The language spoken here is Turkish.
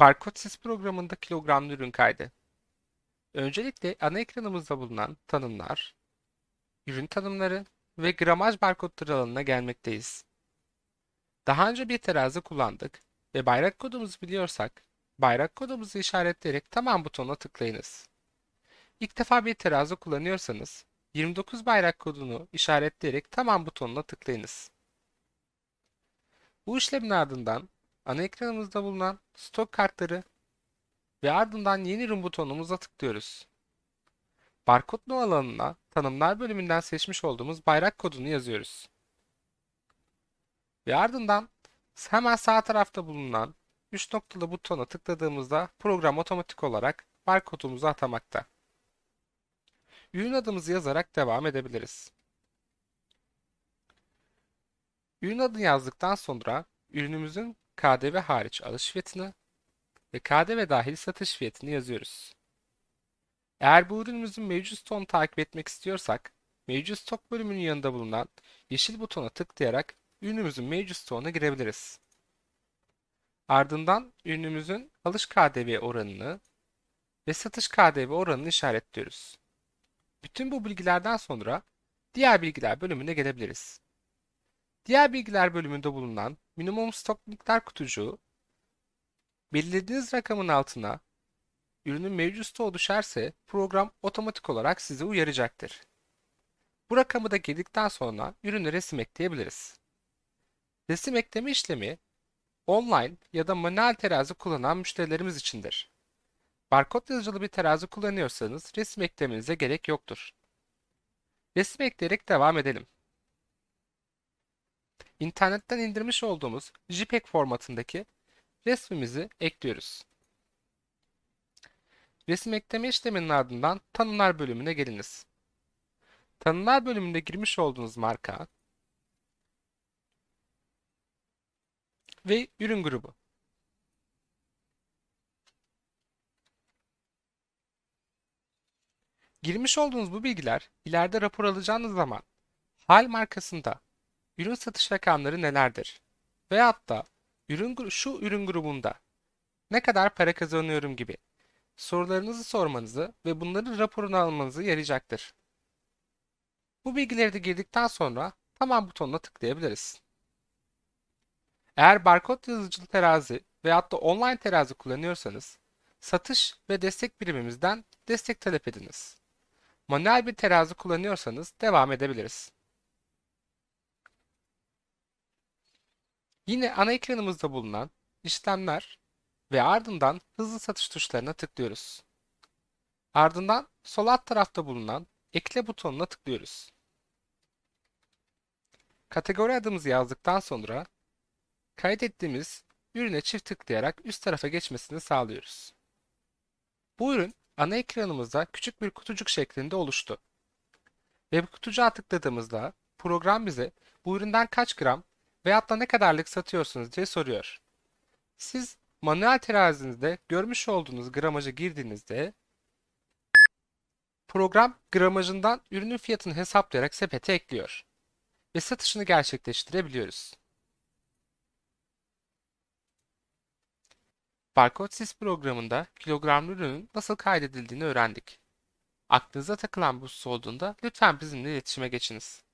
Barkodesiz programında kilogramlı ürün kaydı. Öncelikle ana ekranımızda bulunan tanımlar, ürün tanımları ve gramaj barkodları alanına gelmekteyiz. Daha önce bir terazi kullandık ve bayrak kodumuzu biliyorsak, bayrak kodumuzu işaretleyerek tamam butonuna tıklayınız. İlk defa bir terazi kullanıyorsanız, 29 bayrak kodunu işaretleyerek tamam butonuna tıklayınız. Bu işlemin ardından ana ekranımızda bulunan stok kartları ve ardından yeni ürün butonumuza tıklıyoruz. Barkod no alanına tanımlar bölümünden seçmiş olduğumuz bayrak kodunu yazıyoruz. Ve ardından hemen sağ tarafta bulunan 3 noktalı butona tıkladığımızda program otomatik olarak barkodumuzu atamakta. Ürün adımızı yazarak devam edebiliriz. Ürün adını yazdıktan sonra ürünümüzün KDV hariç alış fiyatını ve KDV dahil satış fiyatını yazıyoruz. Eğer bu ürünümüzün mevcut stoğunu takip etmek istiyorsak, mevcut stok bölümünün yanında bulunan yeşil butona tıklayarak ürünümüzün mevcut stoğuna girebiliriz. Ardından ürünümüzün alış KDV oranını ve satış KDV oranını işaretliyoruz. Bütün bu bilgilerden sonra diğer bilgiler bölümüne gelebiliriz. Diğer bilgiler bölümünde bulunan minimum stok miktar kutucuğu belirlediğiniz rakamın altına ürünün mevcut stoğu düşerse program otomatik olarak sizi uyaracaktır. Bu rakamı da girdikten sonra ürüne resim ekleyebiliriz. Resim ekleme işlemi online ya da manuel terazi kullanan müşterilerimiz içindir. Barkod yazıcılı bir terazi kullanıyorsanız resim eklemenize gerek yoktur. Resim ekleyerek devam edelim. İnternetten indirmiş olduğumuz JPEG formatındaki resmimizi ekliyoruz. Resim ekleme işleminin ardından tanımlar bölümüne geliniz. Tanımlar bölümünde girmiş olduğunuz marka ve ürün grubu. Girmiş olduğunuz bu bilgiler ileride rapor alacağınız zaman hal markasında ürün satış rakamları nelerdir? Veyahut da ürün, şu ürün grubunda ne kadar para kazanıyorum gibi sorularınızı sormanızı ve bunların raporunu almanızı yarayacaktır. Bu bilgileri de girdikten sonra tamam butonuna tıklayabiliriz. Eğer barkod yazıcılı terazi veyahut da online terazi kullanıyorsanız satış ve destek birimimizden destek talep ediniz. Manuel bir terazi kullanıyorsanız devam edebiliriz. Yine ana ekranımızda bulunan işlemler ve ardından hızlı satış tuşlarına tıklıyoruz. Ardından sol alt tarafta bulunan ekle butonuna tıklıyoruz. Kategori adımızı yazdıktan sonra kaydettiğimiz ürüne çift tıklayarak üst tarafa geçmesini sağlıyoruz. Bu ürün ana ekranımızda küçük bir kutucuk şeklinde oluştu. Ve bu kutucuğa tıkladığımızda program bize bu üründen kaç gram veyahut da ne kadarlık satıyorsunuz diye soruyor. Siz manuel terazinizde görmüş olduğunuz gramajı girdiğinizde program gramajından ürünün fiyatını hesaplayarak sepete ekliyor ve satışını gerçekleştirebiliyoruz. Barkodesiz programında kilogramlı ürünün nasıl kaydedildiğini öğrendik. Aklınıza takılan bu husus olduğunda lütfen bizimle iletişime geçiniz.